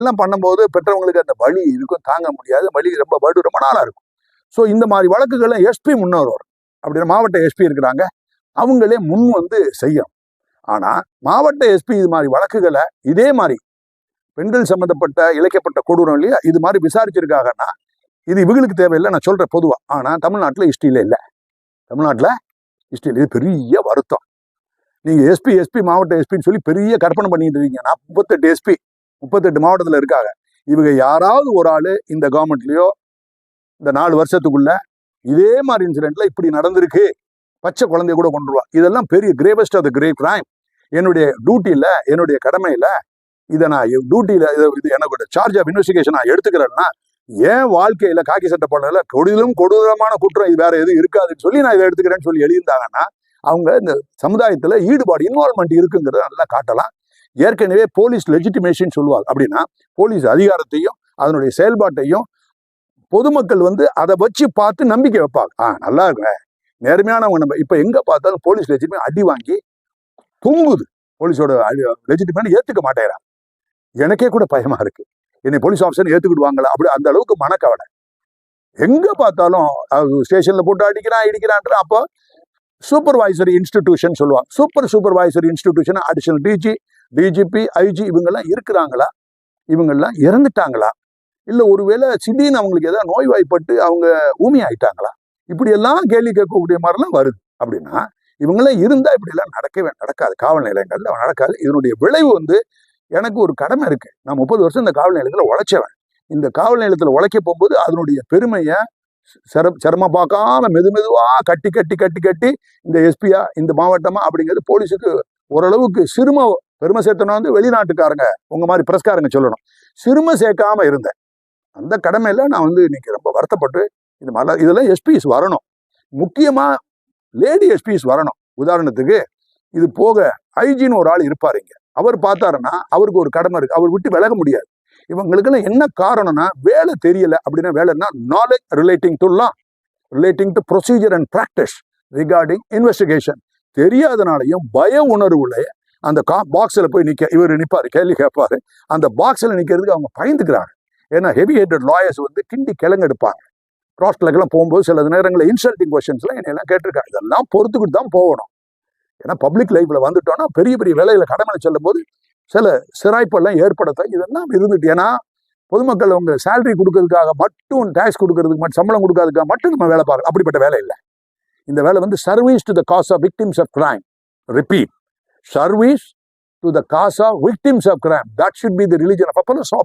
எல்லாம் பண்ணும்போது பெற்றவங்களுக்கு அந்த வலி இருக்கும் தாங்க முடியாது. வலி ரொம்ப வடு ரொம்ப நாளாக இருக்கும். ஸோ இந்த மாதிரி வழக்குகள்லாம் எஸ்பி முன்னோர் அப்படின்னு மாவட்ட எஸ்பி இருக்கிறாங்க. அவங்களே முன் வந்து செய்யும் ஆனால் மாவட்ட எஸ்பி இது மாதிரி வழக்குகளை இதே மாதிரி பெண்கள் சம்மந்தப்பட்ட இழைக்கப்பட்ட கொடூரம் இல்லையா? இது மாதிரி விசாரிச்சிருக்காங்கன்னா இது இவங்களுக்கு தேவையில்லை. நான் சொல்கிறேன் பொதுவாக ஆனால் தமிழ்நாட்டில் ஹிஸ்ட்ரியில் இல்லை. தமிழ்நாட்டில் ஹிஸ்ட்ரியில் இது பெரிய வருத்தம். நீங்கள் எஸ்பி எஸ்பி மாவட்ட எஸ்பின்னு சொல்லி பெரிய கற்பனை பண்ணிட்டு இருக்கீங்க. நாற்பத்தெட்டு முப்பத்தெட்டு எஸ்பி முப்பத்தெட்டு மாவட்டத்தில் இருக்காங்க. இவங்க யாராவது ஒரு ஆள் இந்த கவர்மெண்ட்லேயோ இந்த நாலு வருஷத்துக்குள்ள இதே மாதிரி இன்சிடென்ட்ல இப்படி நடந்திருக்கு. பச்சை குழந்தைய கூட கொண்டுருவா இதெல்லாம் பெரிய gravest of the grave crime என்னுடைய டியூட்டியில் என்னுடைய கடமையில் இதை நான் டியூட்டியில இது எனக்கு சார்ஜ் ஆஃப் இன்வெஸ்டிகேஷன் நான் எடுத்துக்கிறேன்னா ஏன் வாழ்க்கையில் காக்கி சட்டை போடல கொடிலும் கொடூரமான குற்றம் இது வேற எதுவும் இருக்காதுன்னு சொல்லி நான் இதை எடுத்துக்கிறேன்னு சொல்லி எழுதியிருந்தாங்கன்னா அவங்க இந்த சமுதாயத்தில் ஈடுபாடு இன்வால்மெண்ட் இருக்குங்கிறத நல்லா காட்டலாம். ஏற்கனவே போலீஸ் லெஜிட்டிமேஷன் சொல்லுவாங்க. அப்படின்னா போலீஸ் அதிகாரத்தையும் அதனுடைய செயல்பாட்டையும் பொதுமக்கள் வந்து அதை வச்சு பார்த்து நம்பிக்கை வைப்பாங்க. ஆ நல்லா இருக்கு. நேர்மையானவங்க நம்ம இப்போ எங்க பார்த்தாலும் போலீஸ் லெஜிட்டிமே அடி வாங்கி தூங்குது. போலீஸோட லெஜிட்டிமேட் ஏத்துக்க மாட்டேங்கிறான் எனக்கே கூட பயமா இருக்கு. என்னை போலீஸ் ஆஃபீஸர் ஏத்துக்கிடுவாங்களா? அப்படி அந்த அளவுக்கு மனக்கவலை. எங்கே பார்த்தாலும் ஸ்டேஷனில் போட்டு அடிக்கிறான் இடிக்கிறான்ற அப்போ சூப்பர்வைசரி இன்ஸ்டிடியூஷன் சொல்லுவாங்க. Super supervisory institution additional DG DGP IG இவங்கெல்லாம் இருக்கிறாங்களா? இவங்கெல்லாம் இறந்துட்டாங்களா? இல்லை ஒருவேளை திடீர்னு அவங்களுக்கு ஏதாவது நோய்வாய்ப்பட்டு அவங்க ஊமி ஆயிட்டாங்களா இப்படியெல்லாம் கேள்வி கேட்கக்கூடிய மாதிரிலாம் வருது. அப்படின்னா இவங்களாம் இருந்தா இப்படி எல்லாம் நடக்கவே நடக்காது. காவல் நிலையங்கள்ல நடக்காது. இதனுடைய விளைவு வந்து எனக்கு ஒரு கடமை இருக்கு. நான் முப்பது வருஷம் இந்த காவல் நிலையத்தில் உழைச்சவன். இந்த காவல் நிலையத்தில் உழைக்க போகும்போது அதனுடைய பெருமையை சிர சிரமம் பார்க்காம மெது மெதுவாக கட்டி கட்டி கட்டி கட்டி இந்த எஸ்பியா இந்த மாவட்டமா அப்படிங்கிறது போலீஸுக்கு ஓரளவுக்கு சிறும பெருமை சேர்த்தனா வந்து வெளிநாட்டுக்காரங்க. உங்கள் மாதிரி பிரஸ்காரங்க சொல்லணும். சிறுமை சேர்க்காமல் இருந்தேன். அந்த கடமையில் நான் வந்து இன்னைக்கு ரொம்ப வருத்தப்பட்டு இது மாதிரி இதெல்லாம் எஸ்பிஸ் வரணும். முக்கியமாக லேடி எஸ்பிஸ் வரணும். உதாரணத்துக்கு இது போக ஐஜின்னு ஒரு ஆள் இருப்பாரு இங்கே. அவர் பார்த்தாருன்னா அவருக்கு ஒரு கடமை இருக்குது அவர் விட்டு விலக முடியாது. இவங்களுக்கெல்லாம் என்ன காரணம்னா வேலை தெரியல அப்படின்னா வேலைன்னா knowledge relating to law relating to procedure and practice regarding investigation தெரியாதனாலையும் பய உணர்வுல அந்த கா பாக்ஸில் போய் நிற்க இவர் நிற்பார் கேள்வி கேட்பார். அந்த பாக்ஸில் நிற்கிறதுக்கு அவங்க பயந்துக்கிறாங்க. ஏன்னா ஹெவி ஹெட்டட் லாயர்ஸ் வந்து கிண்டி கிழங்கெடுப்பாங்க. ப்ராஸ்டலுக்கெல்லாம் போகும்போது சில நேரங்களில் இன்சல்ட்டிங் கொஷின்ஸ்லாம் என்னெல்லாம் கேட்டிருக்காங்க. இதெல்லாம் பொறுத்துக்கிட்டு தான் போகணும். ஏன்னா பப்ளிக் லைஃப்பில் வந்துட்டோன்னா பெரிய பெரிய வேலைகளை கடமை செல்லும் போது சில சிராய்ப்பெல்லாம் ஏற்படுத்த இதெல்லாம் இருந்துட்டு. ஏன்னா பொதுமக்கள் அவங்க சேலரி கொடுக்கறதுக்காக மட்டும் டேக்ஸ் கொடுக்கறதுக்கு மட்டும் சம்பளம் கொடுக்கறதுக்காக மட்டும் நம்ம வேலை பார்க்கலாம் அப்படிப்பட்ட வேலை இல்லை. இந்த வேலை வந்து service to the cause of victims of crime repeat service to the cause of victims of crime. That should be the religion of a philosopher.